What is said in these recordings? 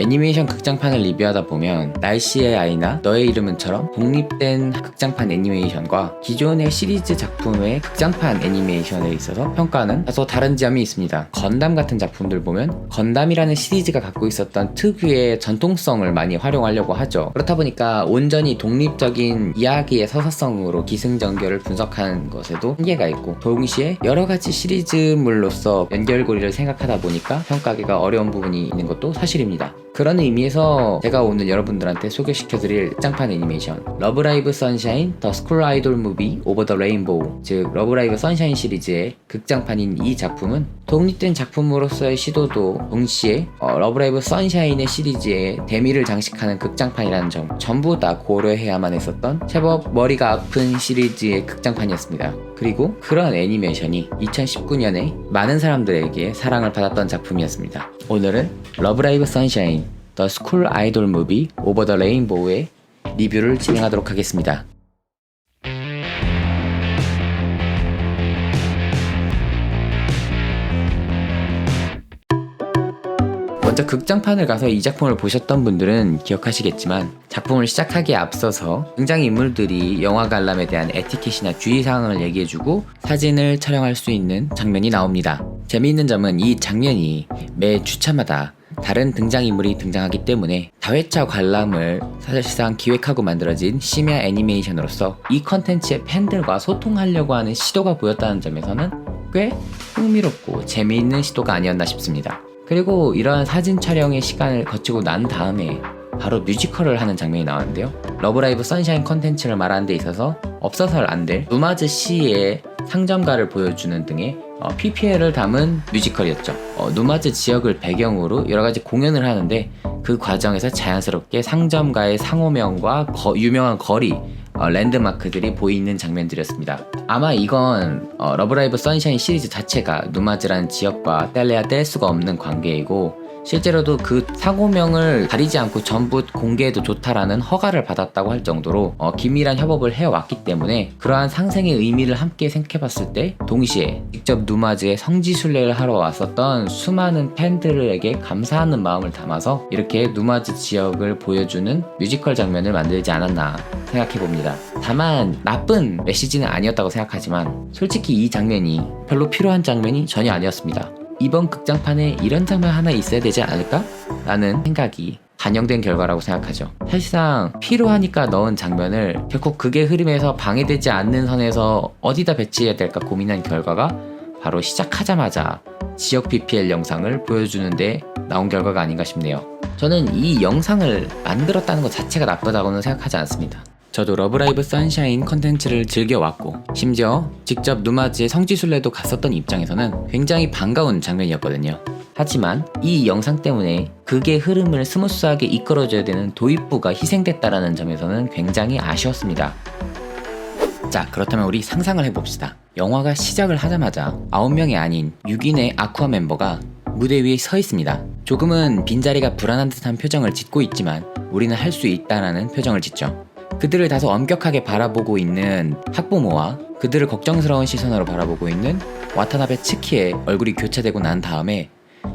애니메이션 극장판을 리뷰하다 보면 날씨의 아이나 너의 이름은처럼 독립된 극장판 애니메이션과 기존의 시리즈 작품의 극장판 애니메이션에 있어서 평가는 다소 다른 점이 있습니다. 건담 같은 작품들 보면 건담이라는 시리즈가 갖고 있었던 특유의 전통성을 많이 활용하려고 하죠. 그렇다 보니까 온전히 독립적인 이야기의 서사성으로 기승전결을 분석하는 것에도 한계가 있고 동시에 여러 가지 시리즈물로서 연결고리를 생각하다 보니까 평가하기가 어려운 부분이 있는 것도 사실입니다. 그런 의미에서 제가 오늘 여러분들한테 소개시켜드릴 짱판 애니메이션 러브라이브 선샤인 더 스쿨 아이돌 무비 오버 더 레인보우 즉 러브라이브 선샤인 시리즈의 극장판인 이 작품은 독립된 작품으로서의 시도도 동시에 어, 러브라이브 선샤인의 시리즈에 대미를 장식하는 극장판이라는 점 전부 다 고려해야만 했었던 제법 머리가 아픈 시리즈의 극장판이었습니다. 그리고 그런 애니메이션이 2019년에 많은 사람들에게 사랑을 받았던 작품이었습니다. 오늘은 러브라이브 선샤인 더 스쿨 아이돌 무비 오버 더 레인보우의 리뷰를 진행하도록 하겠습니다. 먼저 극장판을 가서 이 작품을 보셨던 분들은 기억하시겠지만 작품을 시작하기에 앞서서 등장인물들이 영화 관람에 대한 에티켓이나 주의사항을 얘기해주고 사진을 촬영할 수 있는 장면이 나옵니다. 재미있는 점은 이 장면이 매 주차마다 다른 등장인물이 등장하기 때문에 다회차 관람을 사실상 기획하고 만들어진 심야 애니메이션으로서 이 컨텐츠의 팬들과 소통하려고 하는 시도가 보였다는 점에서는 꽤 흥미롭고 재미있는 시도가 아니었나 싶습니다. 그리고 이러한 사진 촬영의 시간을 거치고 난 다음에 바로 뮤지컬을 하는 장면이 나왔는데요. 러브라이브 선샤인 컨텐츠를 말하는 데 있어서 없어서는 안될 누마즈 시의 상점가를 보여주는 등의 어, PPL을 담은 뮤지컬이었죠. 어, 누마즈 지역을 배경으로 여러 가지 공연을 하는데 그 과정에서 자연스럽게 상점가의 상호명과 거- 유명한 거리 어, 랜드마크들이 보이는 장면들이었습니다. 아마 이건 어, 러브라이브 선샤인 시리즈 자체가 누마즈라는 지역과 뗄래야 뗄 수가 없는 관계이고 실제로도 그 상호명을 가리지 않고 전부 공개해도 좋다라는 허가를 받았다고 할 정도로 어, 긴밀한 협업을 해왔기 때문에 그러한 상생의 의미를 함께 생각해봤을 때 동시에 직접 누마즈의 성지순례를 하러 왔었던 수많은 팬들에게 감사하는 마음을 담아서 이렇게 누마즈 지역을 보여주는 뮤지컬 장면을 만들지 않았나 생각해봅니다. 다만 나쁜 메시지는 아니었다고 생각하지만 솔직히 이 장면이 별로 필요한 장면이 전혀 아니었습니다. 이번 극장판에 이런 장면 하나 있어야 되지 않을까? 라는 생각이 반영된 결과라고 생각하죠. 사실상 필요하니까 넣은 장면을 결코 그게 흐름에서 방해되지 않는 선에서 어디다 배치해야 될까 고민한 결과가 바로 시작하자마자 지역 PPL 영상을 보여주는데 나온 결과가 아닌가 싶네요. 저는 이 영상을 만들었다는 것 자체가 나쁘다고는 생각하지 않습니다. 저도 러브라이브 선샤인 컨텐츠를 즐겨왔고 심지어 직접 누마즈의 성지순례도 갔었던 입장에서는 굉장히 반가운 장면이었거든요. 하지만 이 영상 때문에 극의 흐름을 스무스하게 이끌어줘야 되는 도입부가 희생됐다라는 점에서는 굉장히 아쉬웠습니다. 자, 그렇다면 우리 상상을 해봅시다. 영화가 시작을 하자마자 9명이 아닌 6인의 아쿠아 멤버가 무대 위에 서 있습니다. 조금은 빈자리가 불안한 듯한 표정을 짓고 있지만 우리는 할 수 있다라는 표정을 짓죠. 그들을 다소 엄격하게 바라보고 있는 학부모와 그들을 걱정스러운 시선으로 바라보고 있는 와타나베 츠키의 얼굴이 교차되고 난 다음에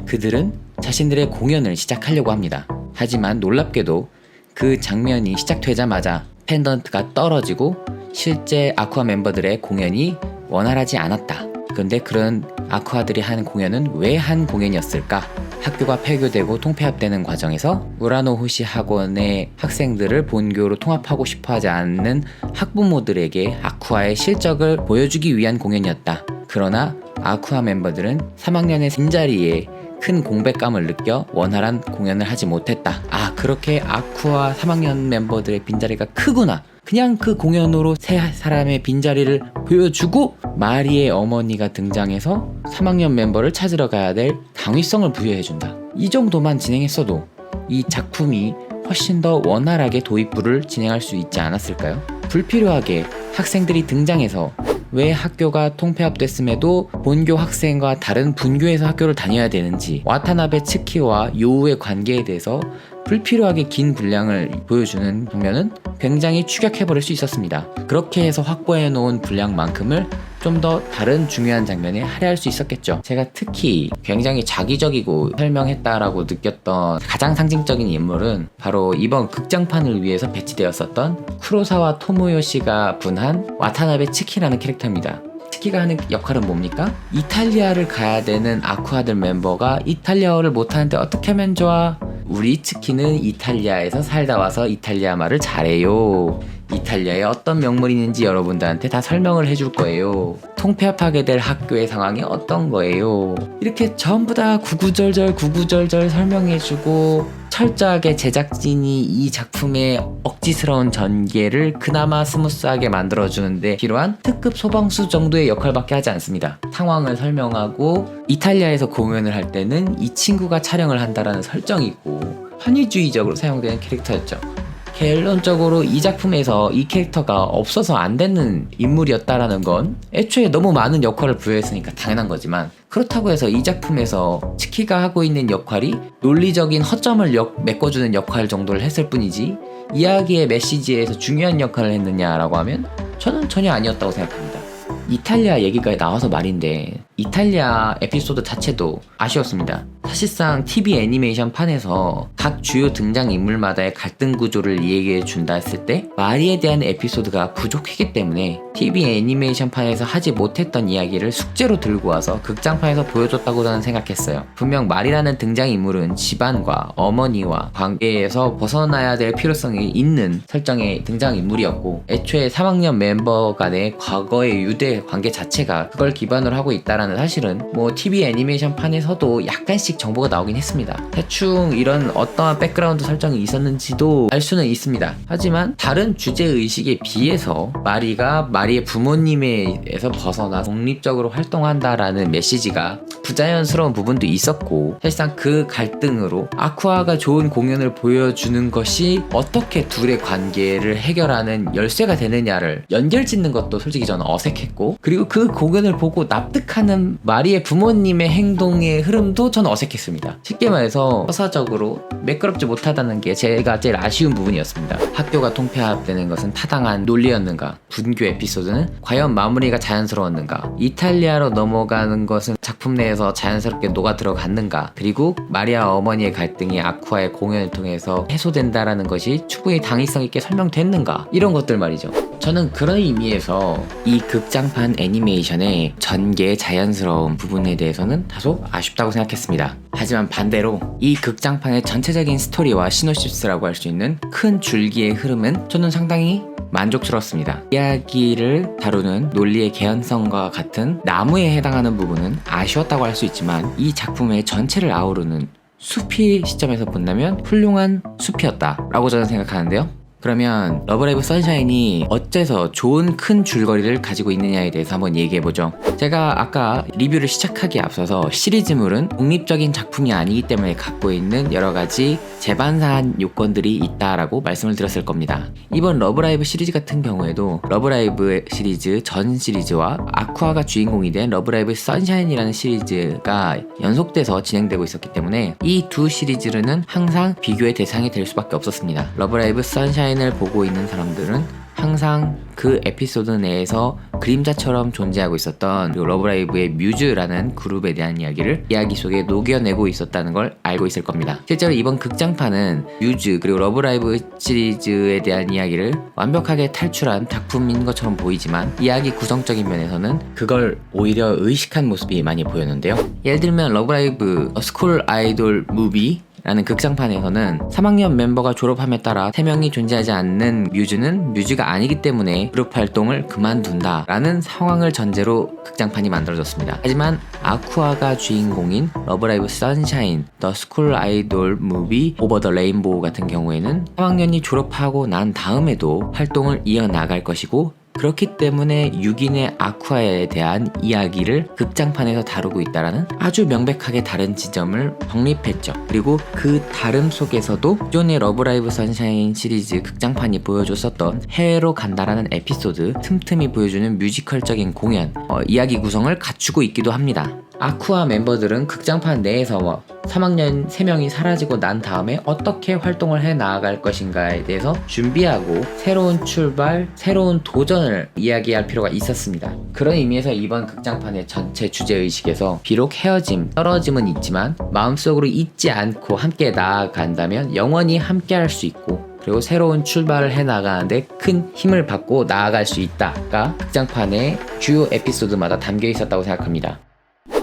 그들은 자신들의 공연을 시작하려고 합니다. 하지만 놀랍게도 그 장면이 시작되자마자 펜던트가 떨어지고 실제 아쿠아 멤버들의 공연이 원활하지 않았다. 그런데 그런 아쿠아들이 한 공연은 왜 한 공연이었을까? 학교가 폐교되고 통폐합되는 과정에서 우라노호시 학원의 학생들을 본교로 통합하고 싶어 하지 않는 학부모들에게 아쿠아의 실적을 보여주기 위한 공연이었다. 그러나 아쿠아 멤버들은 3학년의 빈자리에 큰 공백감을 느껴 원활한 공연을 하지 못했다. 아, 그렇게 아쿠아 3학년 멤버들의 빈자리가 크구나. 그냥 그 공연으로 세 사람의 빈자리를 보여주고 마리의 어머니가 등장해서 3학년 멤버를 찾으러 가야 될 당위성을 부여해준다. 이 정도만 진행했어도 이 작품이 훨씬 더 원활하게 도입부를 진행할 수 있지 않았을까요? 불필요하게 학생들이 등장해서 왜 학교가 통폐합됐음에도 본교 학생과 다른 분교에서 학교를 다녀야 되는지 와타나베 츠키와 요우의 관계에 대해서 불필요하게 긴 분량을 보여주는 장면은 굉장히 추격해버릴 수 있었습니다. 그렇게 해서 확보해 놓은 분량만큼을 좀 더 다른 중요한 장면에 할애할 수 있었겠죠. 제가 특히 굉장히 자기적이고 설명했다라고 느꼈던 가장 상징적인 인물은 바로 이번 극장판을 위해서 배치되었었던 쿠로사와 토모요시가 분한 와타나베 츠키라는 캐릭터입니다. 츠키가 하는 역할은 뭡니까? 이탈리아를 가야 되는 아쿠아들 멤버가 이탈리아어를 못하는데 어떻게 하면 좋아? 우리 츠키는 이탈리아에서 살다 와서 이탈리아 말을 잘해요. 이탈리아에 어떤 명물이 있는지 여러분들한테 다 설명을 해줄 거예요. 통폐합하게 될 학교의 상황이 어떤 거예요. 이렇게 전부 다 구구절절 구구절절 설명해주고 철저하게 제작진이 이 작품의 억지스러운 전개를 그나마 스무스하게 만들어주는데 필요한 특급 소방수 정도의 역할밖에 하지 않습니다. 상황을 설명하고 이탈리아에서 공연을 할 때는 이 친구가 촬영을 한다라는 설정이고 편의주의적으로 사용되는 캐릭터였죠. 결론적으로 이 작품에서 이 캐릭터가 없어서 안 되는 인물이었다라는 건 애초에 너무 많은 역할을 부여했으니까 당연한 거지만 그렇다고 해서 이 작품에서 치키가 하고 있는 역할이 논리적인 허점을 역- 메꿔주는 역할 정도를 했을 뿐이지 이야기의 메시지에서 중요한 역할을 했느냐라고 하면 저는 전혀 아니었다고 생각합니다. 이탈리아 얘기가 나와서 말인데 이탈리아 에피소드 자체도 아쉬웠습니다. 사실상 TV 애니메이션 판에서 각 주요 등장 인물마다의 갈등 구조를 이야기해 준다 했을 때 마리에 대한 에피소드가 부족했기 때문에 TV 애니메이션 판에서 하지 못했던 이야기를 숙제로 들고 와서 극장판에서 보여줬다고 저는 생각했어요. 분명 마리라는 등장 인물은 집안과 어머니와 관계에서 벗어나야 될 필요성이 있는 설정의 등장 인물이었고 애초에 3학년 멤버 간의 과거의 유대 관계 자체가 그걸 기반으로 하고 있다라는 사실은 뭐 TV 애니메이션 판에서도 약간씩 정보가 나오긴 했습니다. 대충 이런 어떠한 백그라운드 설정이 있었는지도 알 수는 있습니다. 하지만 다른 주제 의식에 비해서 마리가 마리의 부모님에서 벗어나 독립적으로 활동한다라는 메시지가 부자연스러운 부분도 있었고 사실상 그 갈등으로 아쿠아가 좋은 공연을 보여주는 것이 어떻게 둘의 관계를 해결하는 열쇠가 되느냐를 연결 짓는 것도 솔직히 저는 어색했고 그리고 그 공연을 보고 납득하는 마리의 부모님의 행동의 흐름도 저는 어색 했습니다. 쉽게 말해서 서사적으로 매끄럽지 못하다는 게 제가 제일 아쉬운 부분이었습니다. 학교가 통폐합되는 것은 타당한 논리였는가? 분교 에피소드는 과연 마무리가 자연스러웠는가? 이탈리아로 넘어가는 것은 작품 내에서 자연스럽게 녹아 들어갔는가? 그리고 마리아 어머니의 갈등이 아쿠아의 공연을 통해서 해소된다라는 것이 충분히 당위성 있게 설명됐는가? 이런 것들 말이죠. 저는 그런 의미에서 이 극장판 애니메이션의 전개의 자연스러운 부분에 대해서는 다소 아쉽다고 생각했습니다. 하지만 반대로 이 극장판의 전체적인 스토리와 시노시스라고 할 수 있는 큰 줄기의 흐름은 저는 상당히 만족스럽습니다. 이야기를 다루는 논리의 개연성과 같은 나무에 해당하는 부분은 아쉬웠다고 할 수 있지만 이 작품의 전체를 아우르는 숲이 시점에서 본다면 훌륭한 숲이었다라고 저는 생각하는데요. 그러면 러브라이브 선샤인이 어째서 좋은 큰 줄거리를 가지고 있느냐에 대해서 한번 얘기해보죠. 제가 아까 리뷰를 시작하기에 앞서서 시리즈물은 독립적인 작품이 아니기 때문에 갖고 있는 여러 가지 재반사한 요건들이 있다라고 말씀을 드렸을 겁니다. 이번 러브라이브 시리즈 같은 경우에도 러브라이브 시리즈 전 시리즈와 아쿠아가 주인공이 된 러브라이브 선샤인이라는 시리즈가 연속돼서 진행되고 있었기 때문에 이 두 시리즈는 항상 비교의 대상이 될 수밖에 없었습니다. 러브라이브 선샤인 을 보고 있는 사람들은 항상 그 에피소드 내에서 그림자처럼 존재하고 있었던 그리고 러브라이브의 뮤즈라는 그룹에 대한 이야기를 이야기 속에 녹여내고 있었다는 걸 알고 있을 겁니다. 실제로 이번 극장판은 뮤즈 그리고 러브라이브 시리즈에 대한 이야기를 완벽하게 탈출한 작품인 것처럼 보이지만 이야기 구성적인 면에서는 그걸 오히려 의식한 모습이 많이 보였는데요. 예를 들면 러브라이브 스쿨 아이돌 무비 라는 극장판에서는 3학년 멤버가 졸업함에 따라 3명이 존재하지 않는 뮤즈는 뮤즈가 아니기 때문에 그룹 활동을 그만둔다 라는 상황을 전제로 극장판이 만들어졌습니다. 하지만 아쿠아가 주인공인 러브라이브 선샤인, 더 스쿨 아이돌 무비, 오버 더 레인보우 같은 경우에는 3학년이 졸업하고 난 다음에도 활동을 이어나갈 것이고 그렇기 때문에 6인의 아쿠아에 대한 이야기를 극장판에서 다루고 있다라는 아주 명백하게 다른 지점을 정립했죠. 그리고 그 다름 속에서도 기존의 러브라이브 선샤인 시리즈 극장판이 보여줬었던 해외로 간다라는 에피소드 틈틈이 보여주는 뮤지컬적인 공연, 어, 이야기 구성을 갖추고 있기도 합니다. 아쿠아 멤버들은 극장판 내에서 뭐 3학년 3명이 사라지고 난 다음에 어떻게 활동을 해 나아갈 것인가에 대해서 준비하고 새로운 출발, 새로운 도전을 이야기할 필요가 있었습니다. 그런 의미에서 이번 극장판의 전체 주제의식에서 비록 헤어짐, 떨어짐은 있지만 마음속으로 잊지 않고 함께 나아간다면 영원히 함께 할 수 있고 그리고 새로운 출발을 해 나가는데 큰 힘을 받고 나아갈 수 있다가 극장판의 주요 에피소드마다 담겨 있었다고 생각합니다.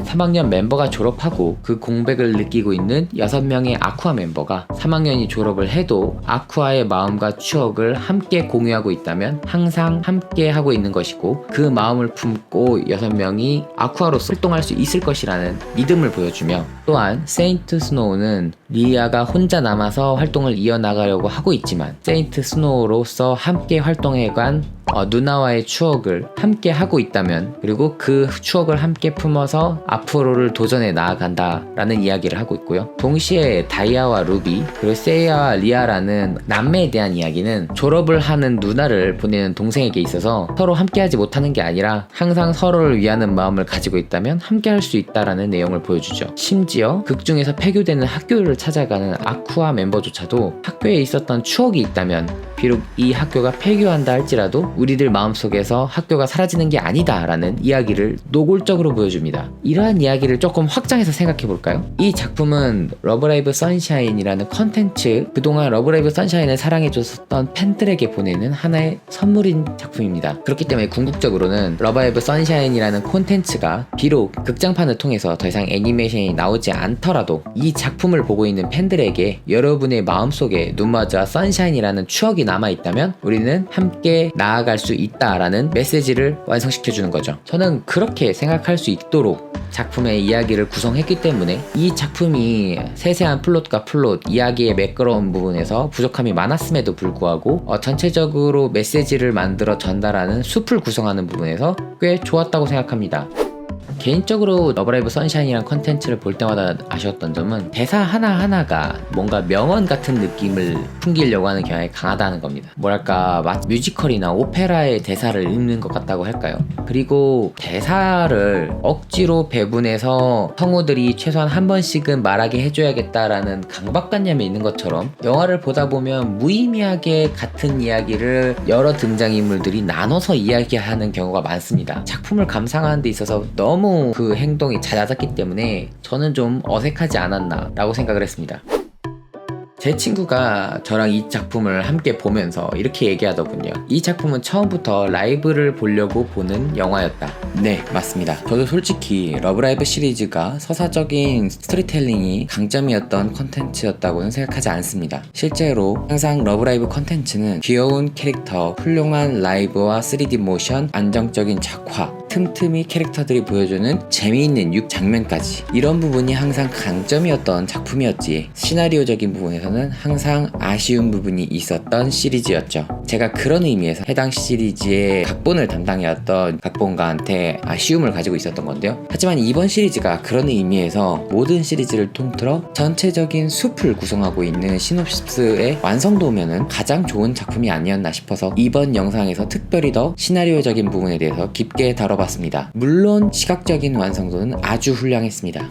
3학년 멤버가 졸업하고 그 공백을 느끼고 있는 6명의 아쿠아 멤버가 3학년이 졸업을 해도 아쿠아의 마음과 추억을 함께 공유하고 있다면 항상 함께 하고 있는 것이고 그 마음을 품고 6명이 아쿠아로서 활동할 수 있을 것이라는 믿음을 보여주며 또한 세인트 스노우는 리아가 혼자 남아서 활동을 이어나가려고 하고 있지만 세인트 스노우로서 함께 활동해간 어, 누나와의 추억을 함께 하고 있다면 그리고 그 추억을 함께 품어서 앞으로를 도전해 나아간다라는 이야기를 하고 있고요. 동시에 다이아와 루비 그리고 세이아와 리아라는 남매에 대한 이야기는 졸업을 하는 누나를 보내는 동생에게 있어서 서로 함께하지 못하는 게 아니라 항상 서로를 위하는 마음을 가지고 있다면 함께할 수 있다라는 내용을 보여주죠. 심지어 극 중에서 폐교되는 학교를 찾아가는 아쿠아 멤버조차도 학교에 있었던 추억이 있다면 비록 이 학교가 폐교한다 할지라도 우리들 마음속에서 학교가 사라지는 게 아니다라는 이야기를 노골적으로 보여줍니다. 이러한 이야기를 조금 확장해서 생각해 볼까요? 이 작품은 러브라이브 선샤인이라는 컨텐츠 그동안 러브라이브 선샤인을 사랑해 줬었던 팬들에게 보내는 하나의 선물인 작품입니다. 그렇기 때문에 궁극적으로는 러브라이브 선샤인이라는 콘텐츠가 비록 극장판을 통해서 더 이상 애니메이션이 나오지 않더라도 이 작품을 보고 있는 팬들에게 여러분의 마음속에 눈맞아 선샤인이라는 추억이 남아 있다면 우리는 함께 나아 갈 수 있다라는 메시지를 완성시켜 주는 거죠. 저는 그렇게 생각할 수 있도록 작품의 이야기를 구성했기 때문에 이 작품이 세세한 플롯과 플롯, 이야기의 매끄러운 부분에서 부족함이 많았음에도 불구하고 어, 전체적으로 메시지를 만들어 전달하는 숲을 구성하는 부분에서 꽤 좋았다고 생각합니다. 개인적으로 러브라이브 선샤인이란 컨텐츠를 볼 때마다 아쉬웠던 점은 대사 하나하나가 뭔가 명언 같은 느낌을 풍기려고 하는 경향이 강하다는 겁니다. 뭐랄까 마- 뮤지컬이나 오페라의 대사를 읽는 것 같다고 할까요? 그리고 대사를 억지로 배분해서 성우들이 최소한 한 번씩은 말하게 해줘야겠다라는 강박관념이 있는 것처럼 영화를 보다 보면 무의미하게 같은 이야기를 여러 등장인물들이 나눠서 이야기하는 경우가 많습니다. 작품을 감상하는 데 있어서 너무 그 행동이 잦아졌기 때문에 저는 좀 어색하지 않았나 라고 생각을 했습니다. 제 친구가 저랑 이 작품을 함께 보면서 이렇게 얘기하더군요. 이 작품은 처음부터 라이브를 보려고 보는 영화였다. 네, 맞습니다. 저도 솔직히 러브라이브 시리즈가 서사적인 스토리텔링이 강점이었던 컨텐츠였다고는 생각하지 않습니다. 실제로 항상 러브라이브 컨텐츠는 귀여운 캐릭터, 훌륭한 라이브와 3D 모션, 안정적인 작화, 틈틈이 캐릭터들이 보여주는 재미있는 육 장면까지. 이런 부분이 항상 강점이었던 작품이었지. 시나리오적인 부분에서는 항상 아쉬운 부분이 있었던 시리즈였죠. 제가 그런 의미에서 해당 시리즈의 각본을 담당해왔던 각본가한테 아쉬움을 가지고 있었던 건데요. 하지만 이번 시리즈가 그런 의미에서 모든 시리즈를 통틀어 전체적인 숲을 구성하고 있는 시놉시스의 완성도면은 가장 좋은 작품이 아니었나 싶어서 이번 영상에서 특별히 더 시나리오적인 부분에 대해서 깊게 다뤄봤습니다. 물론 시각적인 완성도는 아주 훌륭했습니다.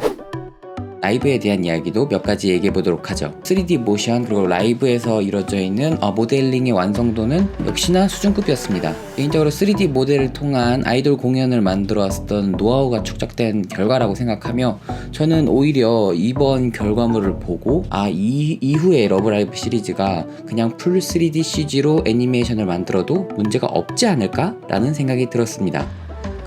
라이브에 대한 이야기도 몇 가지 얘기해 보도록 하죠. 3D 모션 그리고 라이브에서 이루어져 있는 어, 모델링의 완성도는 역시나 수준급이었습니다. 개인적으로 3D 모델을 통한 아이돌 공연을 만들어 왔던 노하우가 축적된 결과라고 생각하며 저는 오히려 이번 결과물을 보고 아 이 이후에 러브라이브 시리즈가 그냥 풀 3D CG로 애니메이션을 만들어도 문제가 없지 않을까라는 생각이 들었습니다.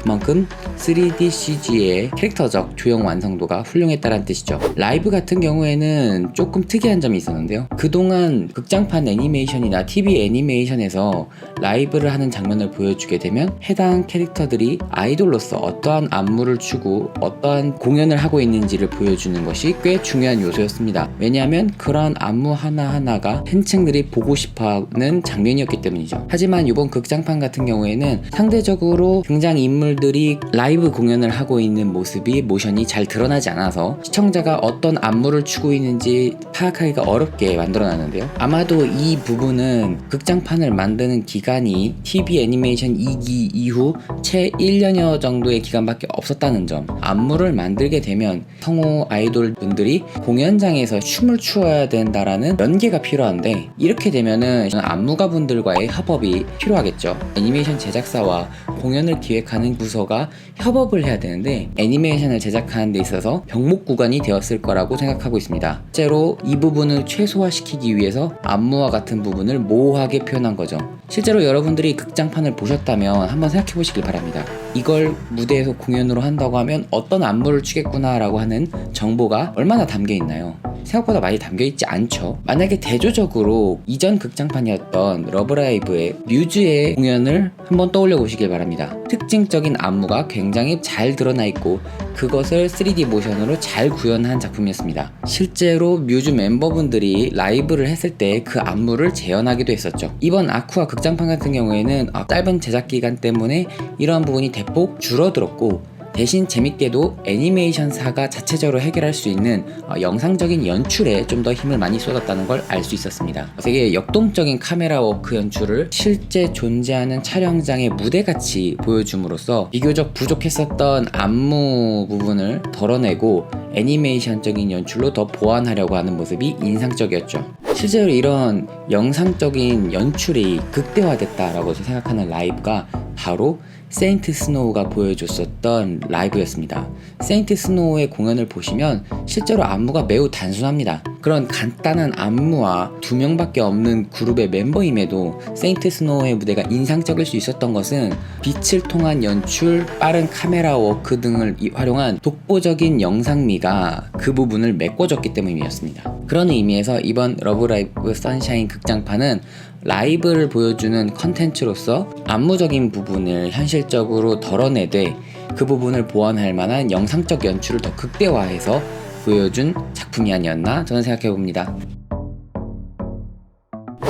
그만큼 3D CG의 캐릭터적 조형 완성도가 훌륭했다는 뜻이죠. 라이브 같은 경우에는 조금 특이한 점이 있었는데요. 그동안 극장판 애니메이션이나 TV 애니메이션에서 라이브를 하는 장면을 보여주게 되면 해당 캐릭터들이 아이돌로서 어떠한 안무를 추고 어떠한 공연을 하고 있는지를 보여주는 것이 꽤 중요한 요소였습니다. 왜냐하면 그러한 안무 하나하나가 팬층들이 보고 싶어하는 장면이었기 때문이죠. 하지만 이번 극장판 같은 경우에는 상대적으로 등장 인물 들이 인물들이 라이브 공연을 하고 있는 모습이 모션이 잘 드러나지 않아서 시청자가 어떤 안무를 추고 있는지 파악하기가 어렵게 만들어놨는데요. 아마도 이 부분은 극장판을 만드는 기간이 TV 애니메이션 2기 이후 채 1년여 정도의 기간밖에 없었다는 점. 안무를 만들게 되면 성우 아이돌 분들이 공연장에서 춤을 추어야 된다라는 연계가 필요한데 이렇게 되면은 안무가 분들과의 협업이 필요하겠죠. 애니메이션 제작사와 공연을 기획하는 부서가 협업을 해야 되는데 애니메이션을 제작하는 데 있어서 병목 구간이 되었을 거라고 생각하고 있습니다. 실제로 이 부분을 최소화시키기 위해서 안무와 같은 부분을 모호하게 표현한 거죠. 실제로 여러분들이 극장판을 보셨다면 한번 생각해 보시길 바랍니다. 이걸 무대에서 공연으로 한다고 하면 어떤 안무를 추겠구나라고 하는 정보가 얼마나 담겨 있나요? 생각보다 많이 담겨 있지 않죠. 만약에 대조적으로 이전 극장판이었던 러브라이브의 뮤즈의 공연을 한번 떠올려 보시길 바랍니다. 특징적인 안무가 굉장히 잘 드러나 있고 그것을 3D 모션으로 잘 구현한 작품이었습니다. 실제로 뮤즈 멤버분들이 라이브를 했을 때 그 안무를 재현하기도 했었죠. 이번 아쿠아 극장판 같은 경우에는 아, 짧은 제작 기간 때문에 이러한 부분이 대폭 줄어들었고 대신 재밌게도 애니메이션사가 자체적으로 해결할 수 있는 어, 영상적인 연출에 좀 더 힘을 많이 쏟았다는 걸 알 수 있었습니다. 되게 역동적인 카메라 워크 연출을 실제 존재하는 촬영장의 무대같이 보여줌으로써 비교적 부족했었던 안무 부분을 덜어내고 애니메이션적인 연출로 더 보완하려고 하는 모습이 인상적이었죠. 실제로 이런 영상적인 연출이 극대화됐다라고 생각하는 라이브가 바로 세인트 스노우가 보여줬었던 라이브였습니다. 세인트 스노우의 공연을 보시면 실제로 안무가 매우 단순합니다. 그런 간단한 안무와 두 명밖에 없는 그룹의 멤버임에도 세인트 스노우의 무대가 인상적일 수 있었던 것은 빛을 통한 연출, 빠른 카메라 워크 등을 이- 활용한 독보적인 영상미가 그 부분을 메꿔줬기 때문이었습니다. 그런 의미에서 이번 러브라이브 선샤인 극장판은 라이브를 보여주는 컨텐츠로서 안무적인 부분을 현실적으로 덜어내되 그 부분을 보완할 만한 영상적 연출을 더 극대화해서 보여준 작품이 아니었나 저는 생각해 봅니다.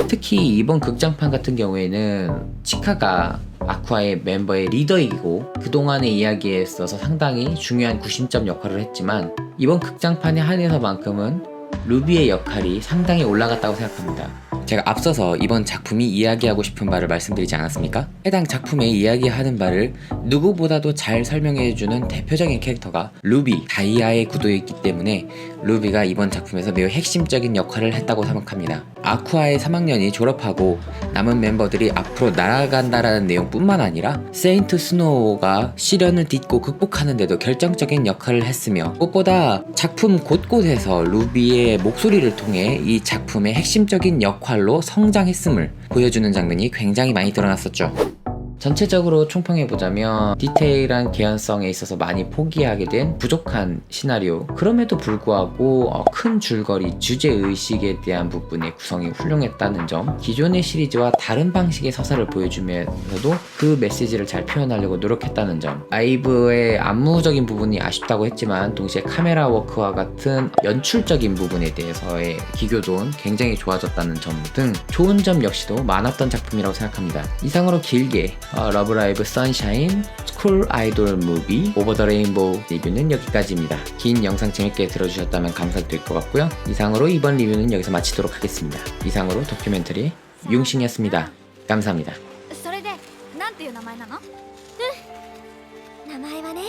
특히 이번 극장판 같은 경우에는 치카가 아쿠아의 멤버의 리더이고 그동안의 이야기에 있어서 상당히 중요한 구심점 역할을 했지만 이번 극장판에 한해서만큼은 루비의 역할이 상당히 올라갔다고 생각합니다. 제가 앞서서 이번 작품이 이야기하고 싶은 바를 말씀드리지 않았습니까? 해당 작품에 이야기하는 바를 누구보다도 잘 설명해주는 대표적인 캐릭터가 루비, 다이아의 구도에 있기 때문에 루비가 이번 작품에서 매우 핵심적인 역할을 했다고 생각합니다. 아쿠아의 3학년이 졸업하고 남은 멤버들이 앞으로 날아간다라는 내용뿐만 아니라 세인트 스노우가 시련을 딛고 극복하는데도 결정적인 역할을 했으며 무엇보다 작품 곳곳에서 루비의 목소리를 통해 이 작품의 핵심적인 역할로 성장했음을 보여주는 장면이 굉장히 많이 드러났었죠. 전체적으로 총평해보자면 디테일한 개연성에 있어서 많이 포기하게 된 부족한 시나리오. 그럼에도 불구하고 어, 큰 줄거리 주제의식에 대한 부분의 구성이 훌륭했다는 점 기존의 시리즈와 다른 방식의 서사를 보여주면서도 그 메시지를 잘 표현하려고 노력했다는 점. 라이브의 안무적인 부분이 아쉽다고 했지만 동시에 카메라 워크와 같은 연출적인 부분에 대해서의 기교도는 굉장히 좋아졌다는 점 등 좋은 점 역시도 많았던 작품이라고 생각합니다. 이상으로 길게 어, 러브라이브 선샤인 스쿨 아이돌 무비 오버 더 레인보우 리뷰는 여기까지입니다. 긴 영상 재밌게 들어주셨다면 감사드릴 것 같고요. 이상으로 이번 리뷰는 여기서 마치도록 하겠습니다. 이상으로 도큐멘터리 융신이었습니다. 감사합니다. それでなんていう名前なのうん名前はね